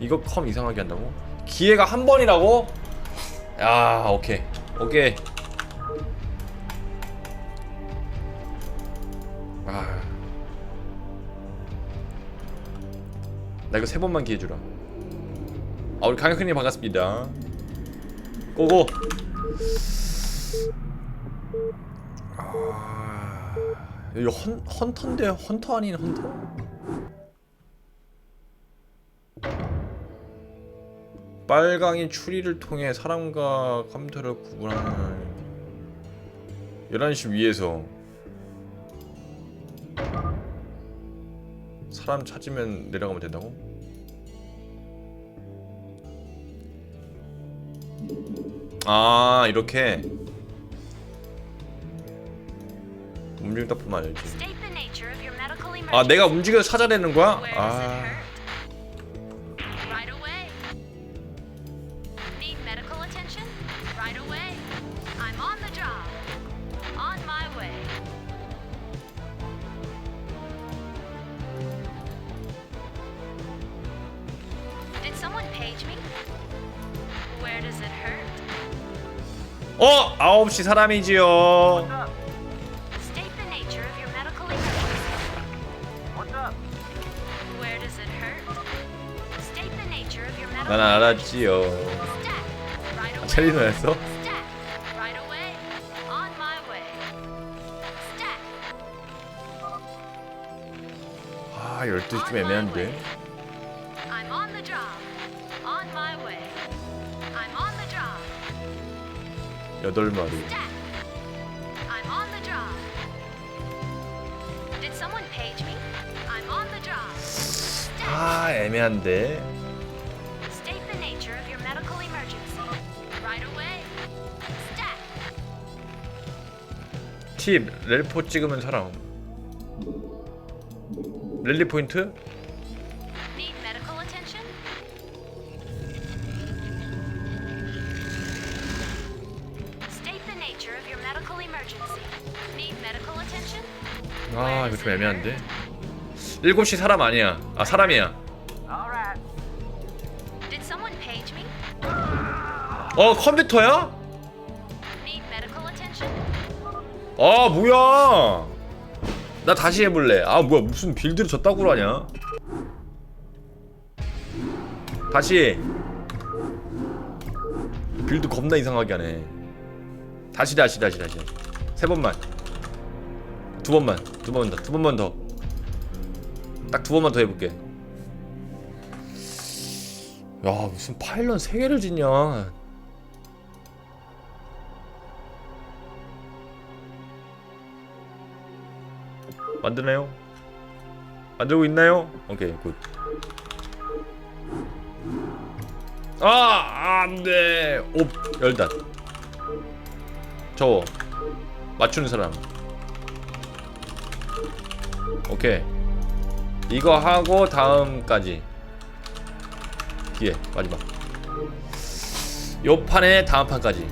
이거 컴 이상하게 한다고? 기회가 한 번이라고? 야 오케이 오케이 아. 나 이거 세 번만 기회 주라 아 우리 강혁님 반갑습니다 고고 아... 이거 헌, 헌터인데 헌터 아닌 헌터? 빨강이 추리를 통해 사람과 컴퓨터를 구분하는 11시 위에서 사람 찾으면 내려가면 된다고? 아 이렇게 움직임 딱 보면 알지 아. 내가 움직여서 찾아내는 거야? 아 9시 사람이지요 State the nature of your medical emergency. What's up? Where does it hurt? State the nature of your medical 난 알았지요 Stat. Right away. 체리노였어? Stat. Right away. On my way. Stat. 아 12시 좀 On my 애매한데 way. I'm on the job. On my way. I'm on the job. 8마리 Stat. I'm on the job. Did someone page me? I'm on the job. Stat. 아 애매한데. 팁 렐포 찍으면 사람 랠리 포인트? 아 이거 좀 애매한데? 7시 사람 아니야. 아 사람이야? 어 컴퓨터야? 아 뭐야? 나 다시 해볼래. 아 뭐야 무슨 빌드를 저따구로 하냐? 다시. 빌드 겁나 이상하게 하네. 다시 다시 다시 다시. 세 번만 두 번만 두 번만 더 두 번만 더 딱 두 번만 더 해볼게 야 무슨 파일럿 세 개를 짓냐 만드나요? 만들고 있나요? 오케이 굿. 아 안돼. 옵 열단. 저거 맞추는 사람. 오케이. 이거 하고 다음까지 뒤에 마지막. 요 판에 다음 판까지.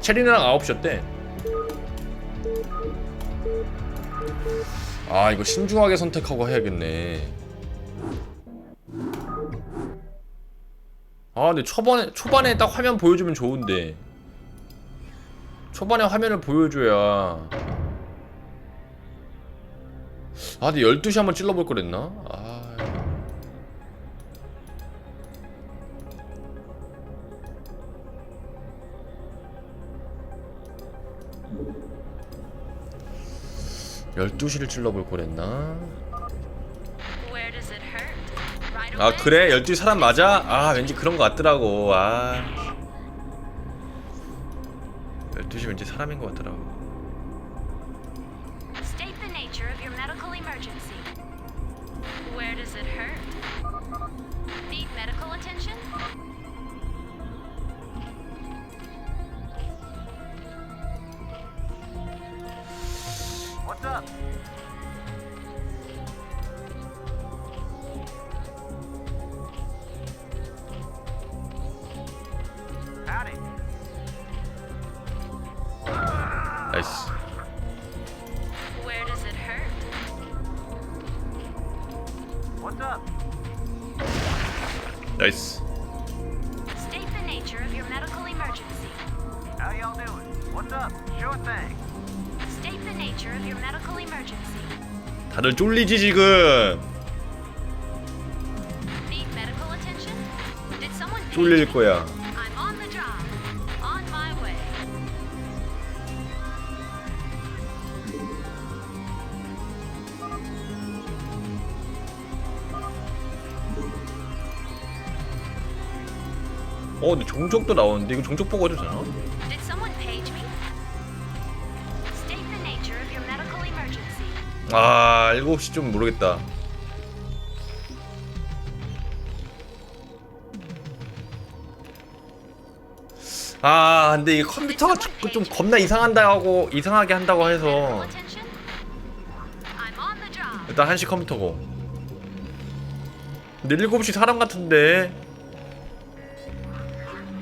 체리랑 9시였대. 아 이거 신중하게 선택하고 해야겠네 아 근데 초반에 초반에 딱 화면 보여주면 좋은데 초반에 화면을 보여줘야 아 근데 12시 한번 찔러볼 거랬나? 아 12시를 찔러볼 거랬나? 아. 그래? 12시 사람 맞아? 아 왠지 그런 거 같더라고 아 12시 왠지 사람인 거 같더라고 your medical emergency. Where does it hurt? Need medical attention? 다들 쫄리지 지금 쫄릴? 거야. 어 근데 종족도 나오는데 이거 종족 보고 해도 되나? 아 7시 좀 모르겠다 아 근데 이 컴퓨터가 자꾸 좀 겁나 이상한다고 이상하게 한다고 해서. 일단 한시 컴퓨터고 근데 7시 사람 같은데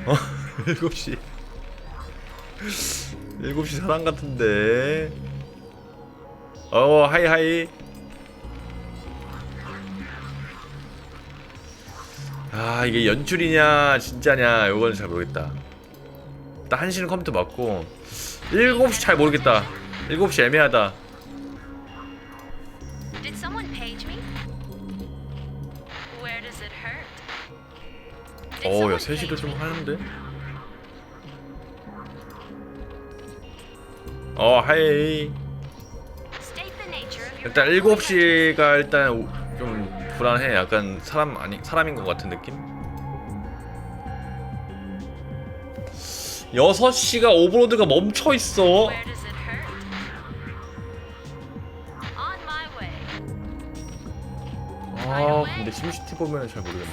어? 7시 7시 사람 같은데 어 하이 하이. 아 이게 연출이냐 진짜냐 이건 잘 모르겠다. 일단 한시는 컴퓨터 맞고. 7시 잘 모르겠다. 7시 애매하다. 어야 someone 3시도 page 좀? 하는데? 어 하이 일단 medical emergency. 7시가 일단 오- 좀 불안해 약간 사람 아니 사람인 것 같은 느낌 6시가 오버로드가 멈춰 있어 Where does it hurt? On my way. 아 근데 심시티 보면 잘 모르겠네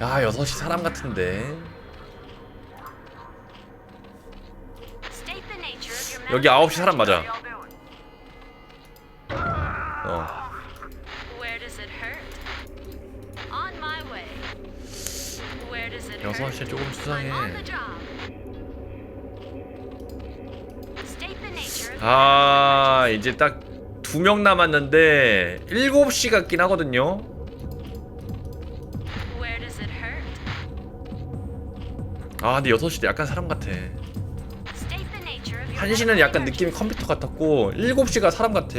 야 6시 사람 같은데 여기 medical 9시 사람 맞아? 어 Where does it hurt? On my way. Where does it hurt? 6시 조금 수상해 아 이제 딱 두 명 남았는데 7시 같긴 하거든요 아 근데 6시도 약간 사람 같아 State the nature of your 1시는 medical 약간 느낌이. 컴퓨터 같았고 7시가 사람 같아?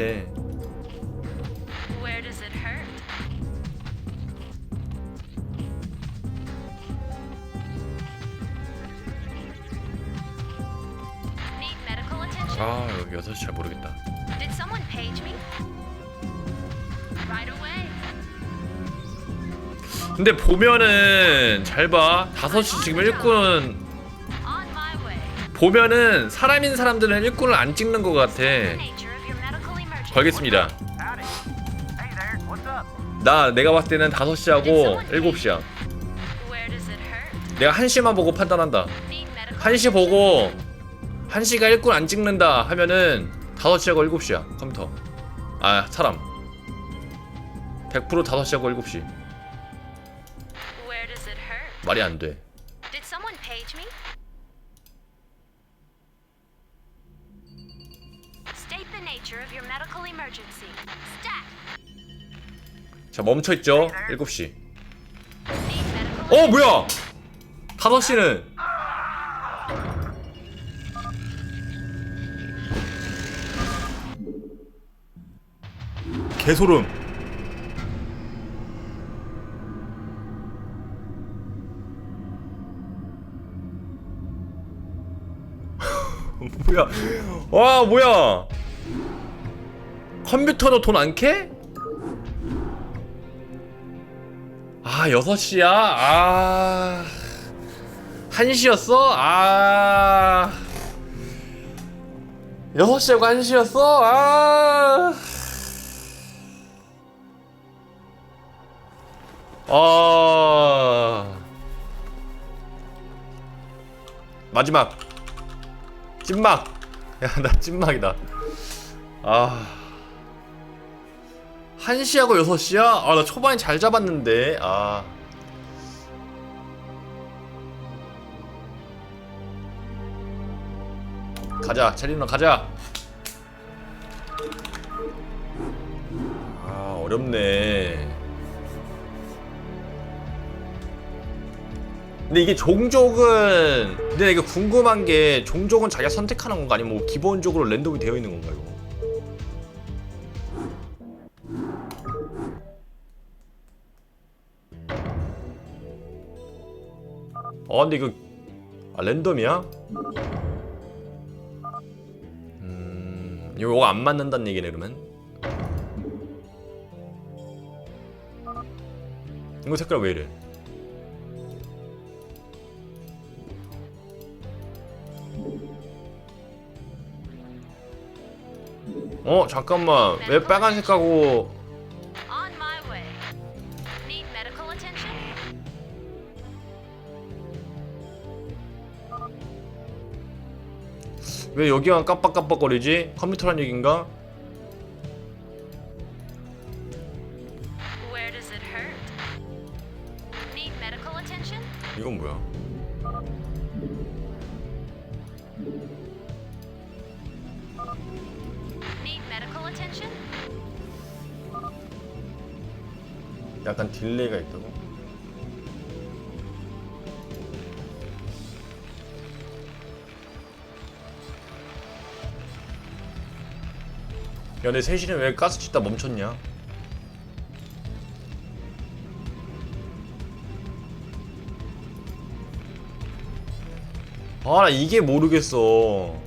아 여기 6시 잘 모르겠다 Did someone page me? Right. 근데 보면은 잘 봐 5시 지금 way. 보면은 사람인 사람들은 일꾼을 안 찍는 것 같아. 걸겠습니다? 나 내가 봤을 때는 5시하고 7시야 Where does it hurt? 내가 1시만 보고 판단한다 Need medical 1시 보고 1시가 일꾼 안 찍는다 하면은 5시하고 7시야 컴퓨터 아 사람 100% 5시하고 7시 말이 안 돼 Did someone page me? State the nature of your medical emergency. Stat. 자 멈춰 있죠 7시 Need medical 어 뭐야 5시는 개소름 뭐야 와 뭐야 컴퓨터도 돈 안 캐? 아 6시야? 아 1시였어? 아 6시하고 1시였어? 아 아 마지막 찐막. 야나 찐막이다. 아. 1시하고 6시야? 아 나 초반에 잘 잡았는데. 아. 가자 체리 누나 가자. 아 어렵네 근데 이게 종족은 근데 내가 궁금한 게 종족은 자기가 선택하는 건가? 아니면 뭐 기본적으로 랜덤이 되어 있는 건가 이거? 어 근데 이거 아 랜덤이야? 음 이거 안 맞는다는 얘기네 그러면. 이거 색깔 왜 이래 어 잠깐만 왜 빨간색하고 On my way. Need medical attention? 왜 여기만 깜빡깜빡거리지? 컴퓨터란 얘긴가? 약간 딜레이가 있다고? 야, 내 셋이는 왜 가스 짓다 멈췄냐? 아, 나 이게 모르겠어.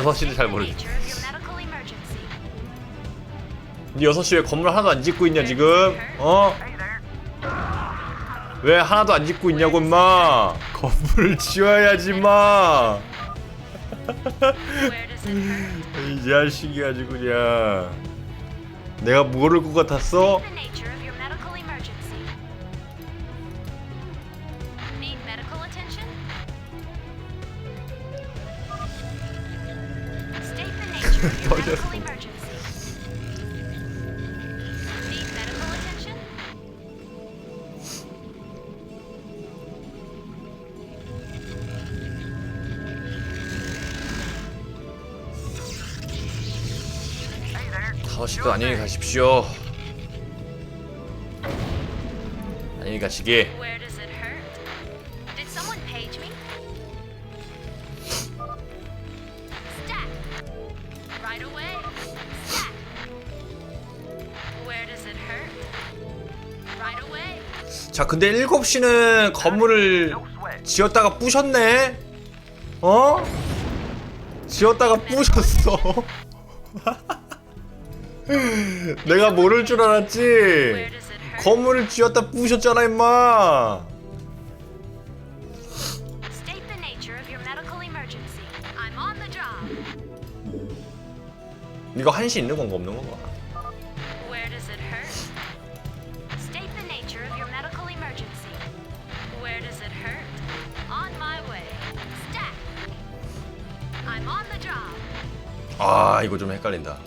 6시는 잘 State the 모르겠어. nature of your medical emergency. 니 6시 왜 건물 하나도 안 짓고 있냐, 지금? 어? 왜 하나도 안 짓고 있냐고 임마 건물을 지어야지 마 Where does it hurt? 이 자식이 아주 그냥 내가 모를 것 같았어? 가십시오 안녕히 가시게 Where does it hurt? Did someone page me? Stat. Right away. Stat. Where does it hurt? Right away. 자 근데 7시는 건물을. 지었다가 부셨네? 어? 지었다가 부셨어 내가 모를 줄 알았지? 건물을 지었다 부셨잖아 임마. 이거 한시 있는 건가 없는 건가? 아 이거 좀 헷갈린다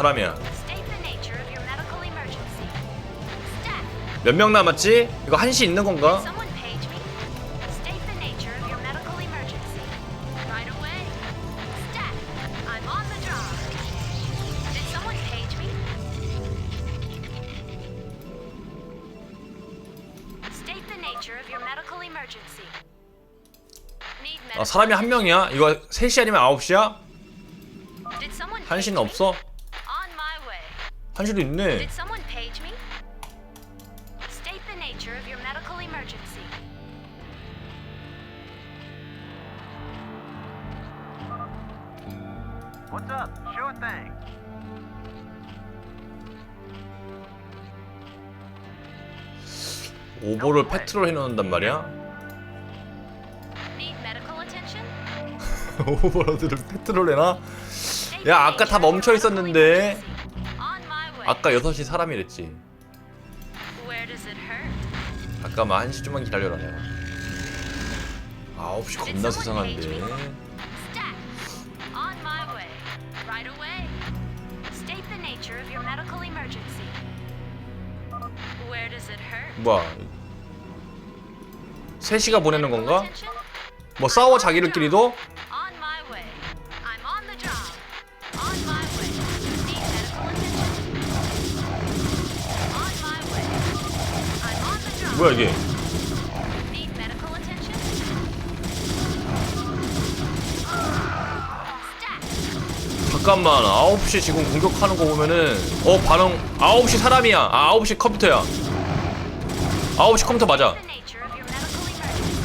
사람이야. 몇 명 남았지? 이거 한시 있는 건가? 아 사람이 한 명이야? 이거 3시 아니면 9시야? Did someone page 한시는 me? 없어? 한시도 있네. Did someone page me? State the nature of your medical emergency. What's up? Sure thing. 오보를 패트로 해놓는단 말이야? Need medical attention? 오버로드를 패트롤 해나? 야 아까 다 멈춰 있었는데 아까 6시 사람이랬지 Where does it hurt? 아까 막 1시 좀만 기다려라 내가 9시 겁나 수상한데? 뭐야 3시가 보내는 건가? 뭐 싸워 자기들끼리도? 뭐야 이게. 잠깐만 9시 지금 공격하는 거 보면은 어 반응 9시 사람이야 아 9시 컴퓨터야 9시 컴퓨터 맞아 The nature of your medical emergency.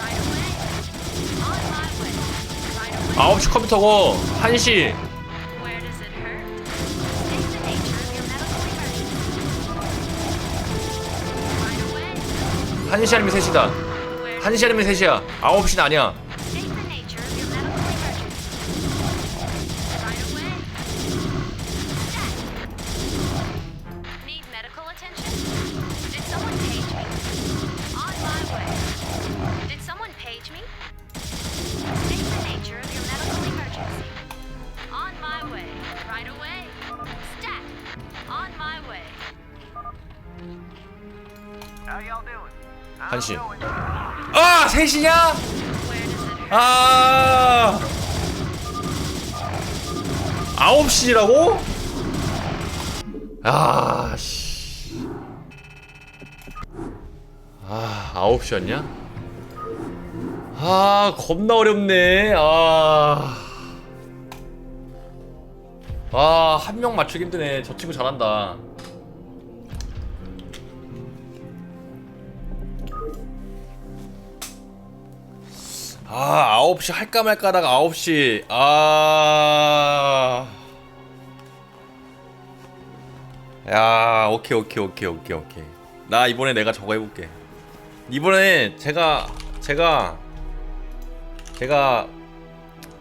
Right away. On my way. Right away. 9시 컴퓨터고 1시 1시 아니면 3시다. Where 1시 아니면 3시야. 9시는 아니야 아 3시냐? Where does it hurt? 아 9시라고? 아 씨. 아 9시였냐? 아 겁나 어렵네 아. 아, 한 명 맞추기 힘드네. 저 친구 잘한다. 아, 9시 할까 말까 하다가 9시. 아. 야, 오케이, 오케이, 오케이, 오케이, 오케이. 나 이번에 내가 저거 해볼게. 이번에 제가, 제가, 제가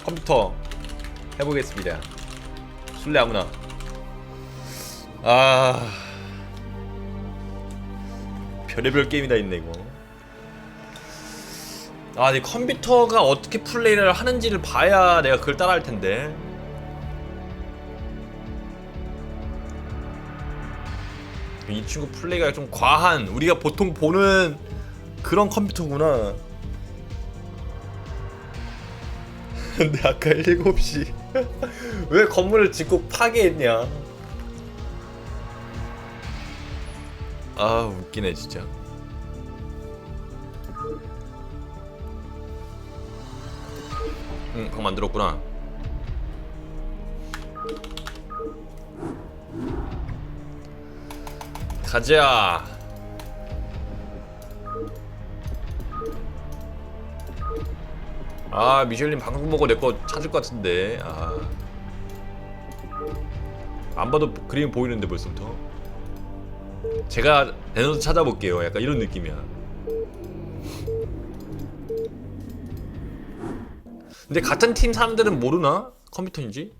컴퓨터 해보겠습니다. 술래 아무나. 아. 별의별 게임이 다 있네, 이거. 아, 내 컴퓨터가 어떻게 플레이를 하는지를 봐야 내가 그걸 따라할 텐데. 이 친구 플레이가 좀 과한 우리가 보통 보는 그런 컴퓨터구나. 근데 아까 7시 왜 건물을 짓고 파괴했냐? 아 웃기네 진짜. 응, 그거 만들었구나. 가자. 아, 미셸님 방송 보고 내 거 찾을 것 같은데. 아. 안 봐도 그림 보이는데 벌써부터. 제가 내놓서 찾아볼게요. 약간 이런 느낌이야. 근데 같은 팀 사람들은 모르나? 컴퓨터인지?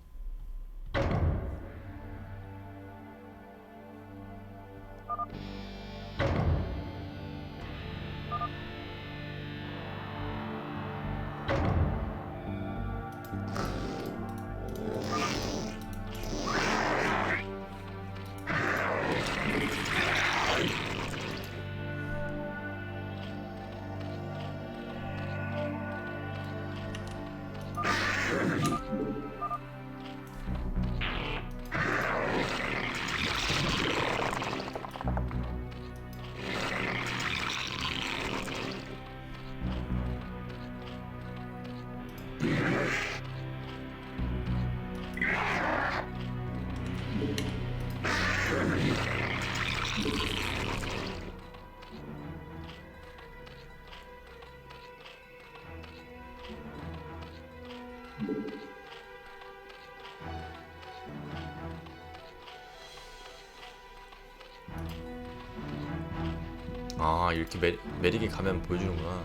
아 이렇게 매, 매력이 가면 보여주는구나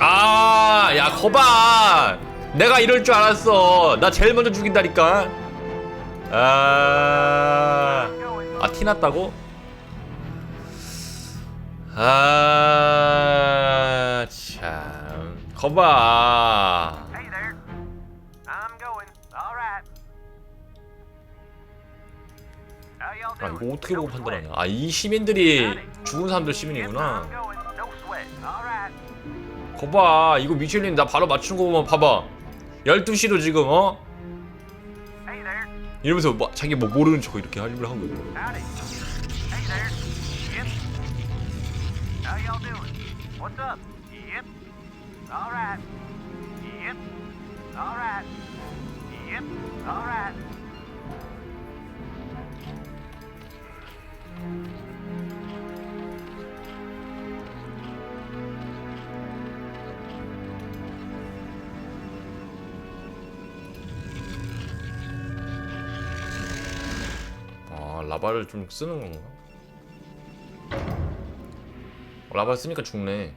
아, 야, 거봐. 내가 이럴 줄 알았어. 나 제일 먼저 죽인다니까. 아, 아, 티 났다고? 아, 참. 거봐. 아? 이거 어떻게 보고 판단하냐. 아, 이 시민들이 죽은 사람들 시민이구나. 거봐. 이거 미슐린 나 바로 맞춘 거 보면 봐봐. 12시로 지금, 어? 이러면서 막 자기 뭐 모르는 척 이렇게 하려고 한. Howdy. 라바를 좀 쓰는 건가? 어, 라바 쓰니까 죽네.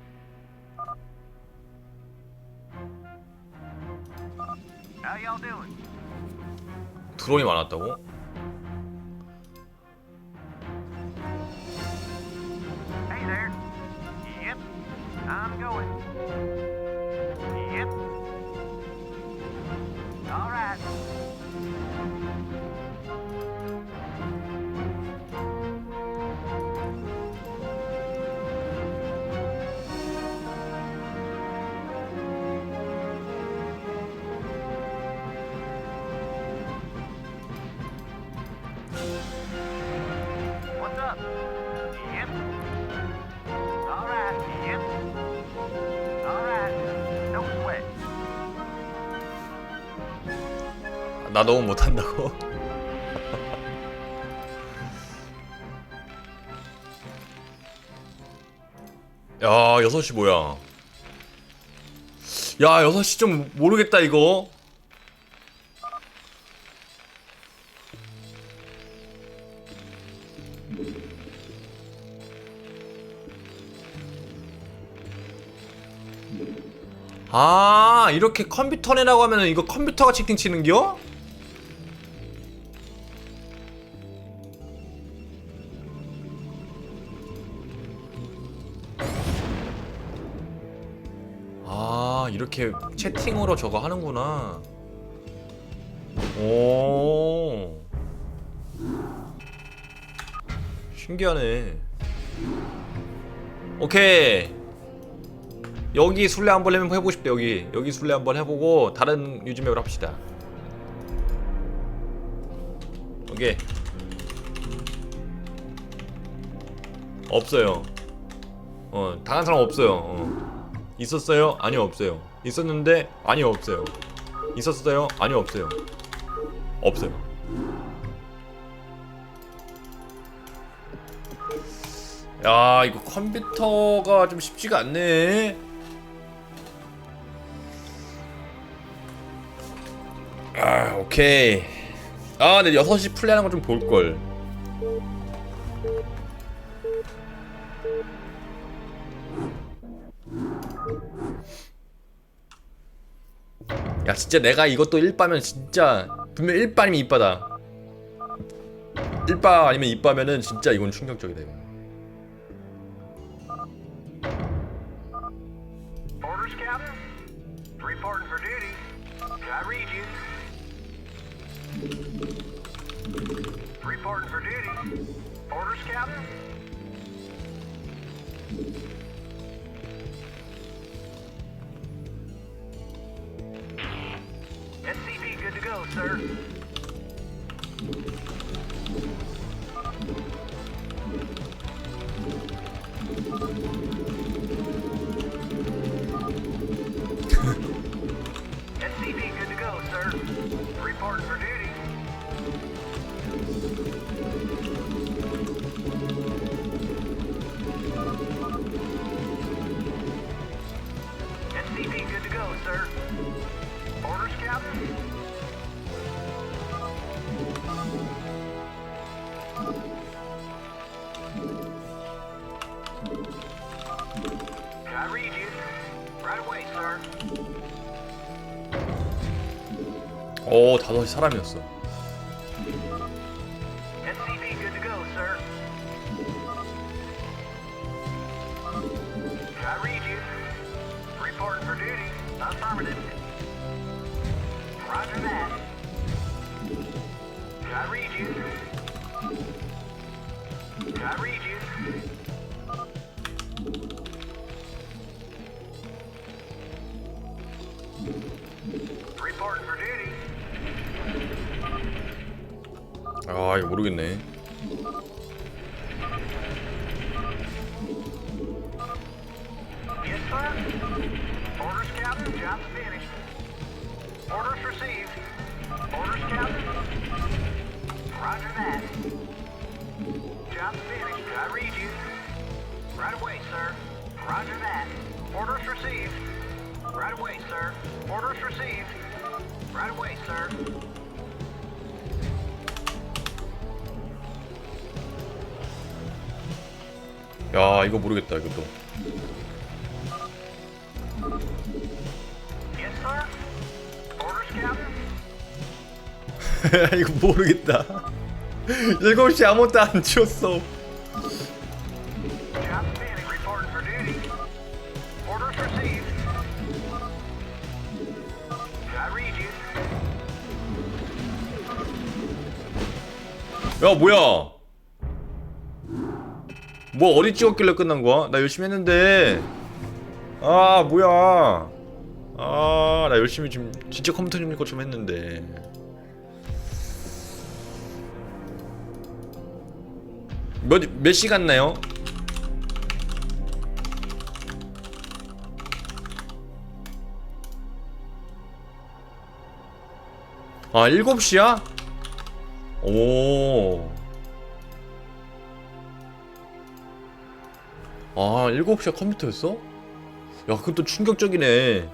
드론이 많았다고? 나 너무 못한다고? 야 6시 뭐야 야 6시 좀 모르겠다 이거 아 이렇게 컴퓨터 내라고 하면은 이거 컴퓨터가 채팅 치는겨? 이렇게 채팅으로 저거 하는구나. 오. 신기하네. 오케이. 여기 술래 한번 해보고 싶다 여기. 여기 술래 한번 해보고 다른 유즈맵으로 합시다. 오케이. 없어요. 어 당한 사람 없어요. 어. 있었어요? 아니요 없어요 있었는데 아니요 없어요. 있었어요? 아니요 없어요. 없어요. 야 이거 컴퓨터가 좀 쉽지가 않네. 아 오케이. 아 근데 6시 플레이하는 거 좀 볼걸 야 진짜 내가 이것도 1빠면 진짜 분명 1빠면 2빠다 1빠 아니면 2빠면은 진짜 이건 충격적이다 이거? Sir. SCP good to go, sir. Reporting for duty. SCP good to go, sir. Orders, Captain? 오 다섯이 사람이었어 아 이거 모르겠네. Yes, sir. 야 이거 모르겠다 이것도. 이거 모르겠다 7시 아무것도 안 you. 야 뭐야 뭐 어디 찍었길래 끝난 거야? 나 열심히 했는데 아 뭐야 아 나 열심히 지금 진짜 컴퓨터 좀 읽고 좀 했는데 몇, 몇 시간 나요? 아 7시야? 오. 아, 7시에 컴퓨터였어? 야, 그것도 충격적이네.